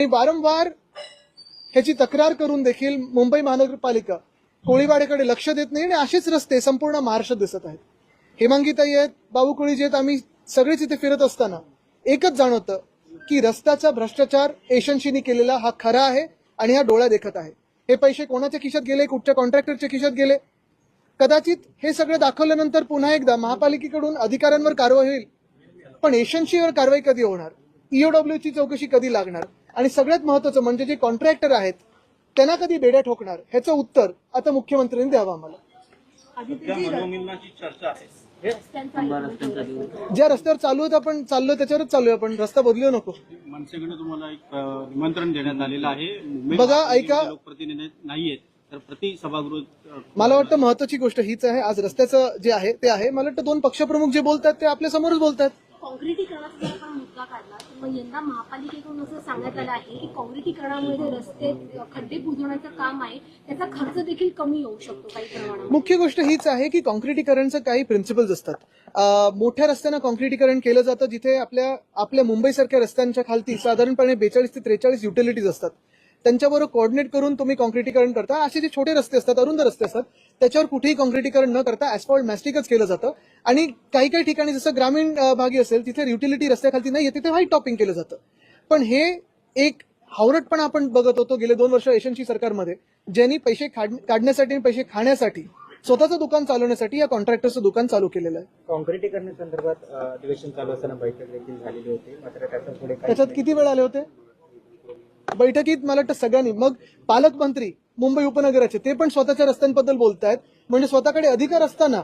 आणि वारंवार ह्याची तक्रार करून देखील मुंबई महानगरपालिका कोळीवाड्याकडे लक्ष देत नाही आणि असेच रस्ते संपूर्ण महाराष्ट्रात दिसत आहेत. हेमांगीताई आहेत बाबू कोळीजी आहेत आम्ही सगळेच इथे फिरत असताना एकच जाणवतं की रस्त्याचा भ्रष्टाचार एशनशीनी केलेला हा खरा आहे आणि हा डोळा देखत आहे. हे पैसे कोणाच्या खिशात गेले कुठच्या कॉन्ट्रॅक्टरच्या खिशात गेले? कदाचित हे सगळं दाखवल्यानंतर पुन्हा एकदा महापालिकेकडून अधिकाऱ्यांवर कारवाई होईल. पण एशनशीवर कारवाई कधी होणार? ईओडब्ल्यूची चौकशी कधी लागणार? आणि सगळ्यात महत्वाचं म्हणजे जे कॉन्ट्रॅक्टर आहेत त्यांना कधी बेड्या ठोकणार? ह्याचं उत्तर आता मुख्यमंत्र्यांनी द्यावं आम्हाला. ज्या रस्त्यावर चालू आहेत आपण चाललोय त्याच्यावरच चालूय आपण. रस्ता बदलू नको. मनसेकडे तुम्हाला एक निमंत्रण देण्यात आलेलं आहे. बघा, ऐका. लोकप्रतिनिधी नाहीयेत. तर प्रति सभागृह मला वाटतं महत्वाची गोष्ट हीच आहे. आज रस्त्याचं जे आहे ते आहे. मला वाटतं दोन पक्षप्रमुख जे बोलतात ते आपल्या समोरच बोलतात. काँक्रिटीकरणाचा जर आपण मुद्दा काढला तर मग यंदा महापालिकेकडून असं सांगण्यात आलं आहे की काँक्रिटीकरणामुळे जे रस्ते खड्डे बुजवण्याचं काम आहे त्याचा खर्च देखील कमी होऊ शकतो काही प्रमाणात मुख्य गोष्ट हीच आहे की काँक्रिटीकरणचं काही प्रिन्सिपल्स असतात. मोठ्या रस्त्यांना काँक्रिटीकरण केलं जातं जिथे आपल्या आपल्या मुंबईसारख्या रस्त्यांच्या खालती साधारणपणे बेचाळीस ते त्रेचाळीस युटिलिटीज असतात. त्यांच्याबरोबर कोऑर्डिनेट करून तुम्ही कॉन्क्रिटीकरण करता. असे जे छोटे रस्ते असतात अरुंद रस्ते असतात त्याच्यावर कुठेही कॉन्क्रिटीकरण न करता ऍस्फॉल्ट मॅस्टिकच केलं जातं. आणि काही काही ठिकाणी जसं ग्रामीण भागी असेल तिथे युटिलिटी रस्त्याखालती नाही तिथे व्हाईट टॉपिंग केलं जातं. पण हे एक हावरटपणा आपण बघत होतो गेले दोन वर्ष एशनची सरकारमध्ये ज्यांनी पैसे काढ- काढण्यासाठी आणि पैसे खाण्यासाठी स्वतःचं दुकान चालवण्यासाठी या कॉन्ट्रॅक्टरचं दुकान चालू केलेलं आहे. काँक्रिटीकरणासंदर्भात अ, अधिवेशन चालू असताना बैठक देखील झालेली होती. मात्र त्याच्यात किती वेळ आले होते? बैठकीत मला वाटतं सगळ्यांनी मग पालकमंत्री मुंबई उपनगराचे ते पण स्वतःच्या रस्त्यांबद्दल बोलतायत. म्हणजे स्वतःकडे अधिकार असताना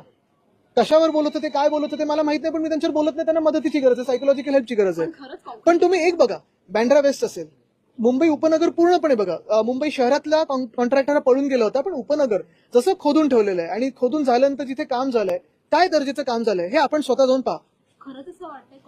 कशावर बोलत होते काय बोलत होते मला माहीत नाही पण मी त्यांच्यावर बोलत नाही त्यांना मदतीची गरज आहे सायकोलॉजिकल हेल्पची गरज आहे. पण तुम्ही एक बघा बँड्रा वेस्ट असेल मुंबई उपनगर पूर्णपणे बघा मुंबई शहरातला कॉन्ट्रॅक्टर पळून गेला होता पण उपनगर जसं खोदून ठेवलेलं आहे आणि खोदून झाल्यानंतर जिथे काम झालंय काय दर्जाचं काम झालंय हे आपण स्वतः जाऊन पहा. खरंच असं वाटतंय